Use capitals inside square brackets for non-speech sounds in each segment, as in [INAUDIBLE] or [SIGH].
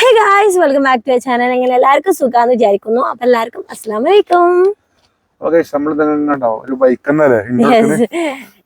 Hey guys welcome back to channel എങ്ങനെ എല്ലാവർക്കും സുഖാന്ന് വിചാരിക്കുന്നു. അപ്പൊ എല്ലാവർക്കും അസ്സാം വലൈക്കും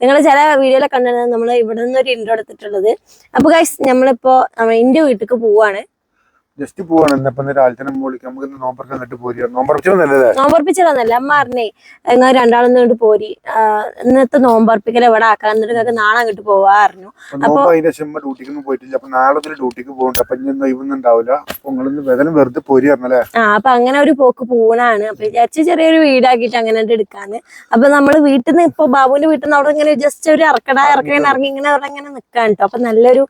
നിങ്ങൾ ചില വീഡിയോയിലൊക്കെ കണ്ടാണ് നമ്മൾ ഇവിടെ നിന്ന് ഒരു ഇൻട്രോ എടുത്തിട്ടുള്ളത്. അപ്പൊ ഗൈസ് നമ്മളിപ്പോ നമ്മുടെ എന്റെ വീട്ടിലേക്ക് പോവാണ്. ജസ്റ്റ് പോവാണ്. എന്നപ്പം ഇന്ന് രാവിലെ തന്നെ വിളിക്കാം നമുക്ക് ഇന്ന് നോമ്പറക്കാൻ എന്നിട്ട് പോരി നോമ്പറച്ചല്ലേ നോമ്പർപ്പിച്ചതൊന്നല്ല അമ്മ പറഞ്ഞേ എന്നാൽ രണ്ടാളും കൊണ്ട് പോരി. ഇന്നത്തെ നോമ്പറപ്പിക്കൽ എവിടെ ആക്കാൻ എന്നിട്ട് നിങ്ങൾക്ക് നാളെ അങ്ങോട്ട് പോവാ പറഞ്ഞു. നോമ്പ് അതിന്റെ ശേഷം ഡ്യൂട്ടിക്കൊന്നും പോയിട്ടില്ല. അപ്പൊ നാളെ ഒരു ഡ്യൂട്ടിക്ക് പോകുന്നുണ്ട് അപ്പൊ ഇനി ഒന്നും ഉണ്ടാവില്ല. അപ്പൊ നിങ്ങളിന്ന് വേദന വെറുതെ പോരി പറഞ്ഞല്ലേ? ആ അപ്പൊ അങ്ങനെ ഒരു പോക്ക് പോണാണ്. അപ്പൊ വിചാരിച്ച് ചെറിയൊരു വീടാക്കിയിട്ട് അങ്ങനെ എടുക്കാന്ന്. അപ്പൊ നമ്മൾ വീട്ടിൽ നിന്ന് ഇപ്പൊ ബാബുവിന്റെ വീട്ടിൽ നിന്ന് അവിടെ ഇങ്ങനെ ജസ്റ്റ് ഒരു ഇറക്കട ഇറക്കണ ഇറങ്ങി ഇങ്ങനെ അവിടെ ഇങ്ങനെ നിക്കാൻ കേട്ടോ അപ്പൊ നല്ലൊരു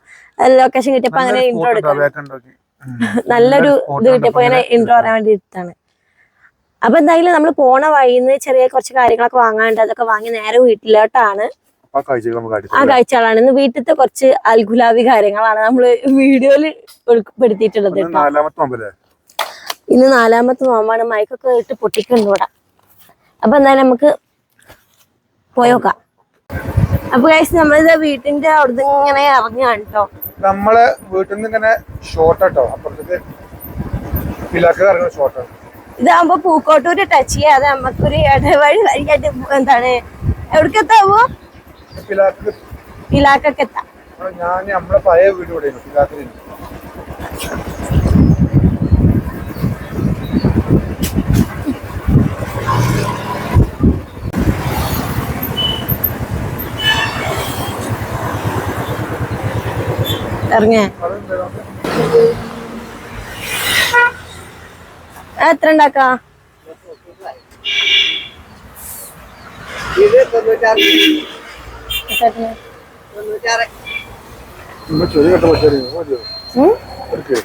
ലൊക്കേഷൻ കിട്ടിയപ്പോ അങ്ങനെ ഇൻട്രോ എടുക്കാം നല്ലൊരു ഇത് കിട്ടിയപ്പോ ഞാൻ ഇൻട്രോ പറയാൻ വേണ്ടി എടുത്താണ് അപ്പൊ എന്തായാലും നമ്മൾ പോണ വഴിന്ന് ചെറിയ കുറച്ച് കാര്യങ്ങളൊക്കെ വാങ്ങാണ്ട് അതൊക്കെ വാങ്ങി നേരെ വീട്ടിലോട്ടാണ്. ആ കാഴ്ചകളാണ്. ഇന്ന് വീട്ടിലത്തെ കുറച്ച് അൽഗുലാബി കാര്യങ്ങളാണ് നമ്മൾ വീഡിയോയിൽ ഉൾപ്പെടുത്തിയിട്ടുള്ളത് ഇന്ന് നാലാമത്തെ നോമ്പാണ്. മൈക്കൊക്കെ ഇട്ട് പൊട്ടിക്കുന്നുണ്ട് ഇവിടെ. അപ്പൊ എന്തായാലും നമുക്ക് പോയോക്കാം. അപ്പൊ കഴിച്ച് നമ്മളിത് വീട്ടിന്റെ അവിടുന്ന് ഇങ്ങനെ ഇറങ്ങാണ് കേട്ടോ. നമ്മളെ വീട്ടിൽ നിന്ന് ഇങ്ങനെ ഷോർട്ട് ആട്ടോ അപ്പുറത്തേക്ക് പിലാക്ക കറങ്ങുന്ന ഷോർട്ടാണ് ഇതാകുമ്പോ പൂക്കോട്ടൂര് ടച്ച് ചെയ്യാതെ നമുക്കൊരു ഇടവഴി വഴിയായിട്ട് എന്താണ് എവിടേക്കെത്താവോ? പിലാക്ക്. പിലാക്കൊക്കെ എത്താം. ഞാൻ നമ്മളെ പഴയ വീട് ഇവിടെ പിലാക്കിൽ ഇറങ്ങേ ആ, എത്ര ഉണ്ടാക്കാ നമ്മൾ ചെറിയ കെട്ട പറ്റാറി മതിയോ ഉം? എടുക്ക്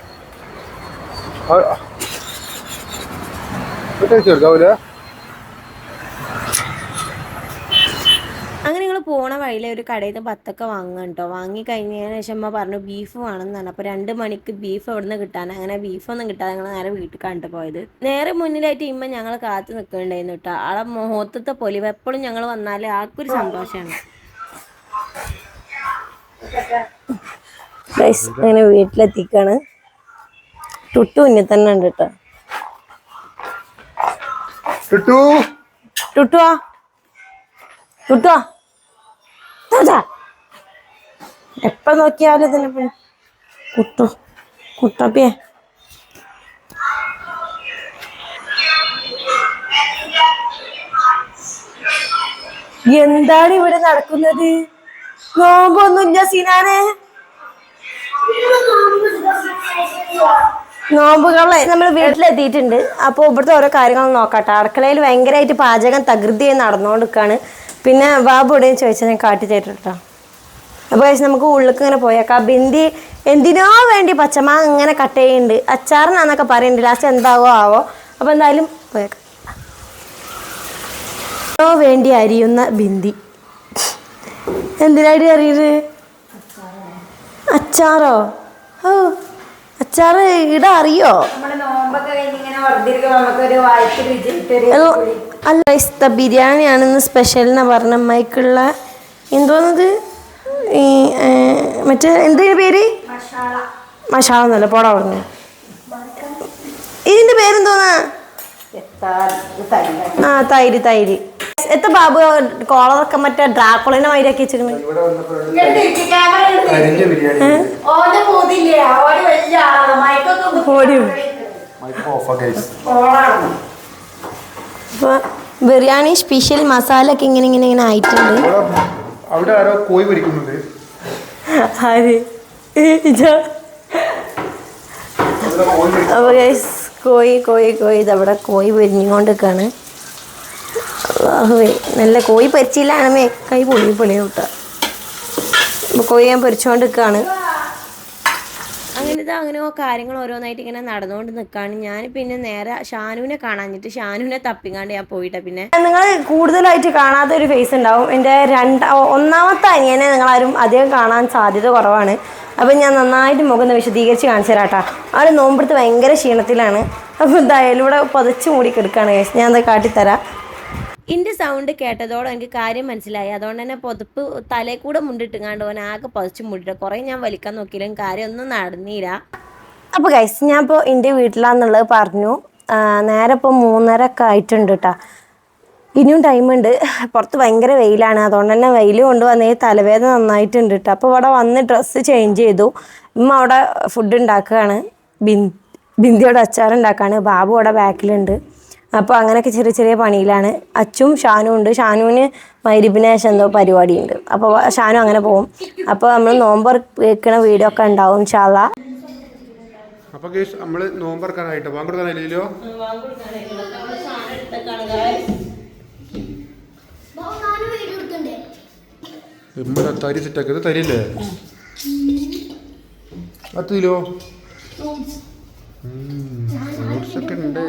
ചെറുതാവൂല അങ്ങനെ നിങ്ങൾ പോണ വഴിയിലെ ഒരു കടയിൽ നിന്ന് പത്തൊക്കെ വാങ്ങാൻ കേട്ടോ വാങ്ങി കഴിഞ്ഞതിന് ശേഷം അമ്മ പറഞ്ഞു ബീഫ് വേണമെന്ന് പറഞ്ഞു. അപ്പോൾ രണ്ട് മണിക്ക് ബീഫ് എവിടെ നിന്ന് കിട്ടാൻ അങ്ങനെ ബീഫൊന്നും കിട്ടാതെ ഞങ്ങൾ നേരെ വീട്ടിൽ കണ്ടു പോയത്. നേരെ മുന്നിലായിട്ട് ഇമ്മ ഞങ്ങൾ കാത്തു നിൽക്കുന്നുണ്ടായിരുന്നു കേട്ടോ ആളെ മുഹൂർത്തത്തെ പൊലിവ് എപ്പോഴും ഞങ്ങൾ വന്നാൽ ആൾക്കൊരു സന്തോഷമാണ് അങ്ങനെ വീട്ടിലെത്തിക്കാണ്. ടുട്ടു മുന്നിൽ തന്നെ ഉണ്ട് കേട്ടോ ടുട്ടു? ടുട്ടുവാ? ടുട്ടുവാ? താത്താ. എപ്പ നോക്കിയാലും ഇതിനെ കുട്ടു കുട്ടപ്പിയെ എന്താണ് ഇവിടെ നടക്കുന്നത്? നോമ്പൊന്നുമില്ല സീനാനെ. നോമ്പുകളെ നമ്മൾ വീട്ടിലെത്തിയിട്ടുണ്ട്. അപ്പോൾ ഇവിടുത്തെ ഓരോ കാര്യങ്ങൾ നോക്കട്ടെ. അടുക്കളയിൽ ഭയങ്കരമായിട്ട് പാചകം തകൃതിയായി നടന്നുകൊണ്ടിരിക്കുകയാണ് പിന്നെ ബാബു എവിടെയും ചോദിച്ചാൽ ഞാൻ കാട്ടി തരട്ടോ അപ്പോൾ കഴിച്ച് നമുക്ക് ഉള്ളിലേക്ക് ഇങ്ങനെ പോയേക്കാം ബിന്ദി എന്തിനോ വേണ്ടി പച്ചമാങ്ങ ഇങ്ങനെ കട്ട് ചെയ്യുന്നുണ്ട് അച്ചാറിനാന്നൊക്കെ പറയുന്നുണ്ട് ലാസ്റ്റ് എന്താവോ ആവോ. അപ്പോൾ എന്തായാലും പോയേക്കാം എന്തിനോ വേണ്ടി അരിയുന്ന ബിന്ദി. എന്തിനായിട്ട് അറിയത് അച്ചാറോ? ഓ അച്ചാറ് ഇട അറിയോ? അല്ല ഇസ്ത ബിരിയാണിയാണെന്ന് സ്പെഷ്യൽ എന്നാ പറഞ്ഞ അമ്മയ്ക്കുള്ള എന്തോന്നത്? ഈ മറ്റേ എന്തിന്റെ പേര്? മഷാള എന്നല്ല പോടാ പറഞ്ഞു. ഇതിന്റെ പേരെന്തോന്നാ? ആ തൈര് തൈര്. എത്ര ബാബു കോളറൊക്കെ മറ്റേ ഡ്രാക്കുളിനെ വൈരാക്കി വെച്ചിരുന്നു ഓടി. അപ്പൊ ബിരിയാണി സ്പെഷ്യൽ മസാല ഒക്കെ ഇങ്ങനെ ഇങ്ങനെ ഇങ്ങനെ ആയിട്ടുണ്ട്. അവിടെ ആരോ കോഴി പൊരിക്കുന്നുണ്ട്. ആര്? ഇവിടെ കോഴി കോഴി കോഴി ഇതവിടെ കോഴി പൊരിഞ്ഞുകൊണ്ടിരിക്കാണ്. അള്ളാഹുവേ നല്ല കോഴി പൊരിച്ചില്ലാണമേ കൈ പൊളി പൊളി കൂട്ടുക കോഴി ഞാൻ പൊരിച്ചുകൊണ്ടിരിക്കാണ്. അങ്ങനെ ഇത് അങ്ങനെ കാര്യങ്ങൾ ഓരോന്നായിട്ട് ഇങ്ങനെ നടന്നുകൊണ്ട് നിൽക്കുകയാണ് ഞാൻ പിന്നെ നേരെ ഷാനുവിനെ കാണാഞ്ഞിട്ട് ഷാനുവിനെ തപ്പിക്കാണ്ട് ഞാൻ പോയിട്ടാ പിന്നെ. നിങ്ങൾ കൂടുതലായിട്ട് കാണാത്ത ഒരു ഫേസ് ഉണ്ടാവും. എന്റെ രണ്ട ഒന്നാമത്തെ അനിയനെ നിങ്ങളാരും അധികം കാണാൻ സാധ്യത കുറവാണ്. അപ്പം ഞാൻ നന്നായിട്ട് മുഖം വിശദീകരിച്ച് കാണിച്ചു തരാട്ടാ. ആൾ നോമ്പെടുത്ത് ഭയങ്കര ക്ഷീണത്തിലാണ്. അപ്പോൾ എന്തായാലും ഇവിടെ പതച്ചു മൂടി കിടക്കുകയാണ്. ഞാൻ അത് കാട്ടിത്തരാം. ഇന്റെ സൗണ്ട് കേട്ടതോടെ എനിക്ക് കാര്യം മനസ്സിലായി. അതുകൊണ്ട് തന്നെ പുതപ്പ് തലേ കൂടെ മുണ്ടിട്ടുങ്ങാണ്ട് ഓൻ ആകെ പതിച്ച് മുണ്ടിട്ട്. കുറേ ഞാൻ വലിക്കാൻ നോക്കിയില്ലെങ്കിൽ കാര്യം ഒന്നും നടന്നില്ല. അപ്പോൾ ഗൈസ് ഞാൻ ഇപ്പോൾ എന്റെ വീട്ടിലാന്നുള്ളത് പറഞ്ഞു. നേരെ ഇപ്പോൾ മൂന്നര ഒക്കെ ആയിട്ടുണ്ട് കേട്ടോ ഇനിയും ടൈമുണ്ട് പുറത്ത് ഭയങ്കര വെയിലാണ്. അതുകൊണ്ട് തന്നെ വെയിൽ കൊണ്ടുവന്നേ തലവേദന നന്നായിട്ടുണ്ട് കേട്ടോ അപ്പോൾ ഇവിടെ വന്ന് ഡ്രസ്സ് ചേഞ്ച് ചെയ്തു. ഉമ്മ അവിടെ ഫുഡ് ഉണ്ടാക്കുകയാണ്. ബിൻ ബിന്ദിയുടെ അച്ചാർ ഉണ്ടാക്കുകയാണ് ബാബു അവിടെ ബാക്കിലുണ്ട് അപ്പോൾ അങ്ങനെയൊക്കെ ചെറിയ ചെറിയ പണിയിലാണ്. അച്ചും ഷാനും ഉണ്ട്. ഷാനുവിന് മൈരിപ്പിന് ശേഷം എന്തോ പരിപാടിയുണ്ട്. അപ്പോൾ ഷാനു അങ്ങനെ പോകും അപ്പോൾ നമ്മൾ നോമ്പർ വെക്കുന്ന വീഡിയോ ഒക്കെ ഉണ്ടാവും ഷാള അപ്പൊ കേസ് നമ്മൾ നോമ്പറക്കാനായിട്ട് തരില്ലേ ഉണ്ട്.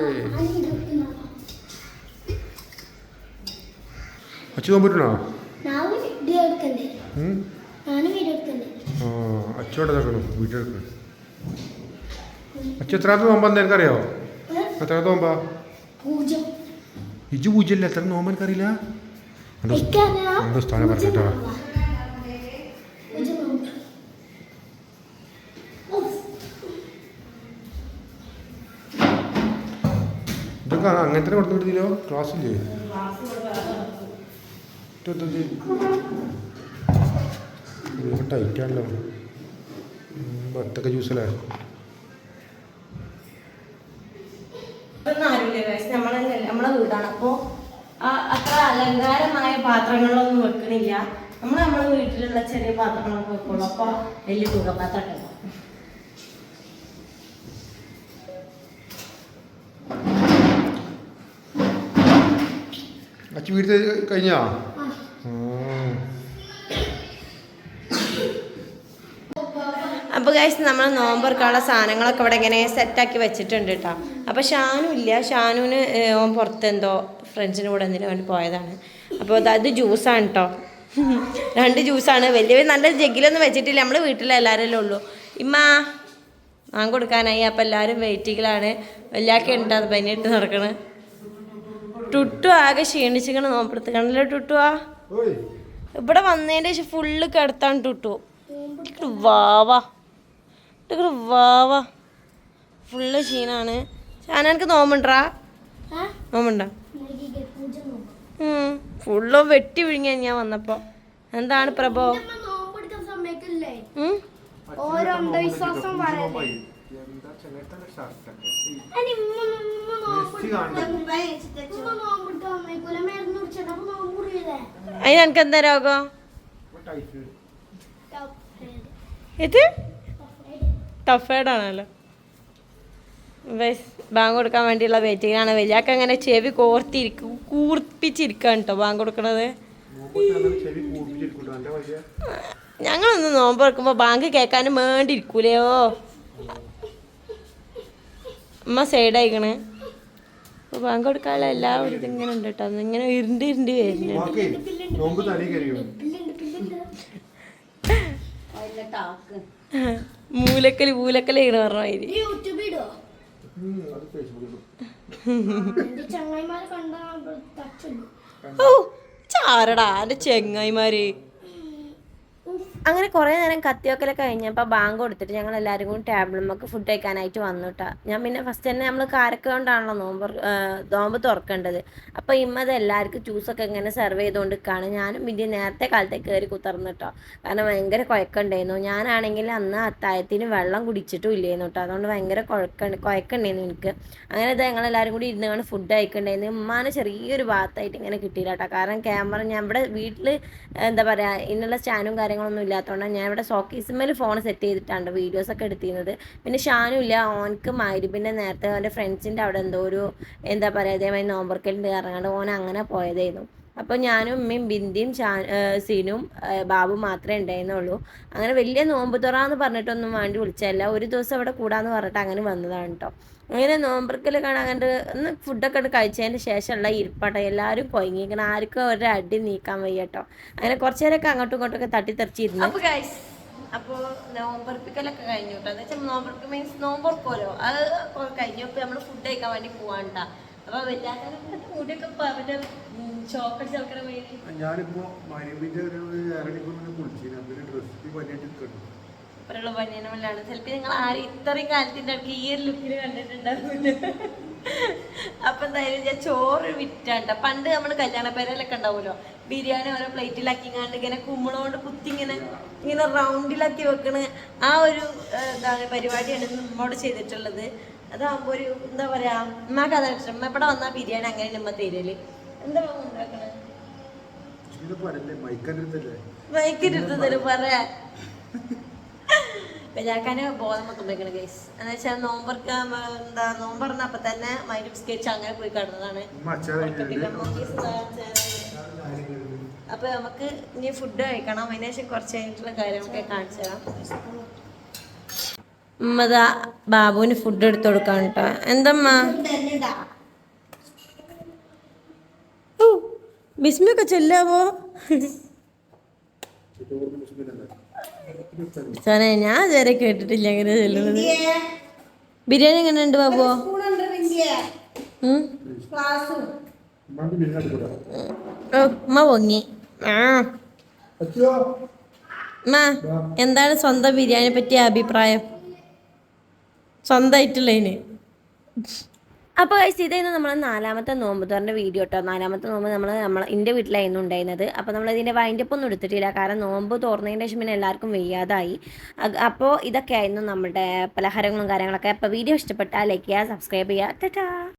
അച്ചു പോകാൻ പറ്റണോ അച്ചോടെ നോക്കണം വീഡിയോ എടുക്കണം അച്ഛൻ എത്രാമത്തെ നോമ്പാന്ന് എനിക്കറിയോ എത്രാമത്തെ നോമ്പാ? ഇജു പൂജ്യല്ല? എത്ര നോമ്പ് എനിക്കറിയില്ല എന്തോ സ്ഥാനം പറഞ്ഞിട്ടോ ഇതൊക്കെ അങ്ങനത്തെ കൊടുത്തു ക്ലാസ് ക്ലാസ്സില്ലേ? ടൈറ്റാണല്ലോ ബത്തൊക്കെ ജ്യൂസല്ലേ. നമ്മളന്നെ നമ്മളെ വീടാണ്. അപ്പോൾ അത്ര അലങ്കാരമായ പാത്രങ്ങളൊന്നും വെക്കണില്ല. നമ്മൾ നമ്മുടെ വീട്ടിലുള്ള ചെറിയ പാത്രങ്ങളൊക്കെ വെക്കുള്ളൂ. അപ്പോൾ വലിയ തുക പാത്രം അച്ഛൻ വീട്ടിൽ കഴിഞ്ഞാ? അപ്പോൾ ഗൈസ് നമ്മൾ നോമ്പർക്കുള്ള സാധനങ്ങളൊക്കെ ഇവിടെ ഇങ്ങനെ സെറ്റാക്കി വെച്ചിട്ടുണ്ട് കേട്ടോ അപ്പോൾ ഷാനു ഇല്ല. ഷാനുവിന് ഓൻ പുറത്തെന്തോ ഫ്രണ്ട്സിന്റെ കൂടെ എന്തിനു വേണ്ടി പോയതാണ്. അപ്പോൾ അത് ജ്യൂസാണ് കേട്ടോ രണ്ട് ജ്യൂസാണ് വലിയ നല്ല ജഗ്ഗിലൊന്നും വെച്ചിട്ടില്ല. നമ്മൾ വീട്ടിലെല്ലാവരും ഉള്ളൂ. ഇമ്മ ഞാൻ കൊടുക്കാനായി. അപ്പോൾ എല്ലാവരും വെയിറ്റിങ്ങിലാണ് വലിയ ഉണ്ടാകും പനിയിട്ട് നടക്കണ്? ടുട്ടു ആകെ ക്ഷീണിച്ചിക്കണ് നോമ്പെടുത്ത് കണ്ടല്ലോ ടുട്ടുവാ ഇവിടെ വന്നതിന്റെ ശേഷം ഫുള്ള് കിടത്താണ് ടുട്ടു. വാവാ. വാവാ. ഫുള്ള് ക്ഷീണാണ്. ഞാനെനിക്ക് നോമ്പുണ്ടാ? ആ? നോമ്പുണ്ടോ? ഫുള്ള് വെട്ടി വിഴുങ്ങിയ ഞാൻ വന്നപ്പോ. എന്താണ് പ്രഭോ? ഓരോ അന്ധവിശ്വാസം പറയല്ലേ അതിന് എനിക്ക് എന്താ രോഗം? ഇത് ടഫേഡാണല്ലോ ബാങ്ക് കൊടുക്കാൻ വേണ്ടിയുള്ള വെയിറ്റിങ്ങാണ് വലിയാക്ക അങ്ങനെ ചെവി കോർത്തിരിക്കും കൂർപ്പിച്ചിരിക്കാണ് കേട്ടോ ബാങ്ക് കൊടുക്കണത്. ഞങ്ങളൊന്ന് നോമ്പ് തുറക്കുമ്പോൾ ബാങ്ക് കേൾക്കാനും വേണ്ടി അമ്മ സൈഡായിക്കണ് അപ്പോൾ ബാങ്ക് കൊടുക്കാനുള്ള എല്ലാ ഒരു ഇതിങ്ങനെ ഉണ്ട് കേട്ടോ ഇങ്ങനെ ഇരുണ്ട് ഇരുണ്ട് വരുന്നുണ്ട്. [LAUGHS] മൂലക്കൽ മൂലക്കൽ ചെയ്യണ പറഞ്ഞ മാതിരി. ഓ ചാരടാ എന്റെ ചെങ്ങായിമാര്. അങ്ങനെ കുറേ നേരം കത്തിയൊക്കെ കഴിഞ്ഞപ്പോൾ ബാങ്ക് കൊടുത്തിട്ട് ഞങ്ങൾ എല്ലാവരും കൂടി ടേബിളുമൊക്കെ ഫുഡ് കഴിക്കാനായിട്ട് വന്നു ഞാൻ പിന്നെ ഫസ്റ്റ് തന്നെ നമ്മൾ കാരൊക്കെ കൊണ്ടാണല്ലോ നോമ്പ് നോമ്പ് തുറക്കേണ്ടത്. അപ്പോൾ ഇമ്മത് എല്ലാവർക്കും ജ്യൂസൊക്കെ ഇങ്ങനെ സെർവ് ചെയ്തുകൊണ്ട് നിൽക്കുകയാണ് ഞാനും പിന്നെ നേരത്തെ കാലത്തെ കയറി കുത്തർന്നു കേട്ടോ കാരണം ഭയങ്കര കുഴക്കണ്ടായിരുന്നു. ഞാനാണെങ്കിൽ അന്ന് അത്തായത്തിന് വെള്ളം കുടിച്ചിട്ടും ഇല്ലായിരുന്നു കേട്ടോ അതുകൊണ്ട് ഭയങ്കര കുഴക്ക കുഴക്കണ്ടായിരുന്നു എനിക്ക്. അങ്ങനെ ഞങ്ങൾ എല്ലാവരും കൂടി ഇരുന്ന് കൊണ്ട് ഫുഡ് കഴിക്കണ്ടായിരുന്നു. ഉമ്മാനെ ചെറിയൊരു ഭാഗത്തായിട്ട് ഇങ്ങനെ കിട്ടിയില്ല കേട്ടോ കാരണം ക്യാമറ ഞാൻ ഇവിടെ വീട്ടിൽ എന്താ പറയുക ഇന്നുള്ള സ്റ്റാനും കാര്യങ്ങളൊന്നും ഇല്ലാത്തതുകൊണ്ട് ഞാൻ ഇവിടെ സോക്കീസിന്മേൽ ഫോൺ സെറ്റ് ചെയ്തിട്ടാണ് വീഡിയോസ് ഒക്കെ എടുത്തിരുന്നത്. പിന്നെ ഷാനും ഇല്ല ഓനക്ക് മൈരിപ്പിന്റെ നേരത്തെ അവന്റെ ഫ്രണ്ട്സിന്റെ അവിടെ എന്തോ ഒരു എന്താ പറയുക അതേമാതിരി നോമ്പർക്കലിന്റെ കാരണം ഓൻ അങ്ങനെ പോയതായിരുന്നു. അപ്പോൾ ഞാനും ഉമ്മയും ബിന്ദിയും ഷാ സീനും ബാബു മാത്രമേ ഉണ്ടായിരുന്നുള്ളൂ. അങ്ങനെ വലിയ നോമ്പ് തുറ എന്ന് പറഞ്ഞിട്ടൊന്നും വേണ്ടി വിളിച്ചതല്ല. ഒരു ദിവസം അവിടെ കൂടാന്ന് പറഞ്ഞിട്ട് അങ്ങനെ വന്നതാണ് കേട്ടോ അങ്ങനെ നോമ്പർക്കൽ കാണാൻ കണ്ട് ഒന്ന് ഫുഡൊക്കെ ഇട്ട് കഴിച്ചതിന് ശേഷമുള്ള ഇരിപ്പാട്ടോ. എല്ലാവരും കൊയങ്ങിക്കണം. ആർക്കും ഒരു അടി നീക്കാൻ വയ്യ കേട്ടോ അങ്ങനെ കുറച്ച് നേരമൊക്കെ അങ്ങോട്ടും ഇങ്ങോട്ടൊക്കെ തട്ടിത്തെറിച്ചിരുന്നു. അപ്പോൾ തെറിച്ചിരുന്നു അപ്പോൾ നോമ്പർപ്പിക്കലൊക്കെ കഴിഞ്ഞു കേട്ടോ എന്ന് വെച്ചാൽ നോമ്പർക്ക് മീൻസ് നോമ്പർക്കുമല്ലോ അത് കഴിഞ്ഞു അപ്പോൾ നമ്മൾ ഫുഡ് കഴിക്കാൻ വേണ്ടി പോവാണ്ട അപ്പോൾ വല്ലാത്ത മുടിയൊക്കെ മറ്റേ ചോക്കടി ചേർക്കണ വേണ്ടി ഞാനിപ്പോ മരുമിന്റെ ഒരു അരണിക്കൂറിന് കുളിച്ചിരുന്നു ഡ്രസ്സ് പനിയായിട്ട് ഒരാൾ ബനിയനമല്ലാണ് ചിലപ്പോൾ നിങ്ങൾ ആരും ഇത്രയും കാലത്തിന്റെ അടുത്ത് ഈ ഒരു ലുക്കിൽ കണ്ടിട്ടുണ്ടാവില്ല അപ്പൊ എന്തായാലും ഞാൻ ചോറ് വിറ്റാണ്ട. പണ്ട് നമ്മൾ കല്യാണ പേരയിലൊക്കെ ഉണ്ടാവുമല്ലോ? ബിരിയാണി ഓരോ പ്ലേറ്റിലാക്കിങ്ങാണ്ട് ഇങ്ങനെ കുമ്മളോണ്ട് കുത്തി ഇങ്ങനെ ഇങ്ങനെ റൗണ്ടിലാക്കി വെക്കണ. ആ ഒരു എന്താണ് പരിപാടിയാണ് നമ്മോട് ചെയ്തിട്ടുള്ളത്. അതാകുമ്പോ ഒരു എന്താ പറയാ ഉമ്മക്ക് കഥ ഇഷ്ടം. ഉമ്മ ഇവിടെ വന്നാൽ ബിരിയാണി അങ്ങനെ നമ്മ തരൽ. എന്താ ഉമ്മ ഉണ്ടാക്കണേ? മൈക്കന്റെ അടുത്തല്ലേ? തരും പറയാ ഞാക്കാന് ബോധം മൊത്തം ഗൈസ് എന്ന് വെച്ചാൽ നോമ്പർക്ക് എന്താ നോമ്പ് പറഞ്ഞപ്പോ തന്നെ മൈൻഡ് സ്കെച്ച് അങ്ങനെ പോയി കിടന്നതാണ്. അപ്പൊ നമുക്ക് ഇനി ഫുഡ് കഴിക്കണം. അതിന് ശേഷം കുറച്ച് കഴിഞ്ഞിട്ടുള്ള കാര്യങ്ങളൊക്കെ കാണിച്ചു തരാം. ഉമ്മതാ ബാബുവിന് ഫുഡ് എടുത്തു കൊടുക്കാൻ കേട്ടോ എന്തമ്മ? ബിസ്മിയൊക്കെ ചെല്ലാവോ? ഞാൻ ഇതുവരെ കേട്ടിട്ടില്ല അങ്ങനെ ചെല്ലുന്നത്. ബിരിയാണി എങ്ങനെ ഉണ്ട് ബാബു? ഉമ്മ പൊങ്ങി. ആ. എന്താണ് സ്വന്തം ബിരിയാണിയെ പറ്റിയ അഭിപ്രായം? സ്വന്തമായിട്ടുള്ളതിന്. അപ്പോൾ കഴിച്ച് ഇതായിരുന്നു നമ്മളെ നാലാമത്തെ നോമ്പ് തുറന്റെ വീഡിയോ കേട്ടോ നാലാമത്തെ നോമ്പ് നമ്മൾ നമ്മൾ എന്റെ വീട്ടിലായിരുന്നു ഉണ്ടായിരുന്നത്. അപ്പോൾ നമ്മൾ ഇതിന്റെ വൈൻഡപ്പ് ഒന്നും എടുത്തിട്ടില്ല. കാരണം നോമ്പ് തുറന്നതിന് ശേഷം പിന്നെ എല്ലാവർക്കും വയ്യാതായി. അപ്പോൾ ഇതൊക്കെ ആയിരുന്നു നമ്മുടെ പലഹാരങ്ങളും കാര്യങ്ങളൊക്കെ. അപ്പോൾ വീഡിയോ ഇഷ്ടപ്പെട്ടാൽ ലൈക്ക് ചെയ്യുക സബ്സ്ക്രൈബ് ചെയ്യുക. ടാറ്റാ.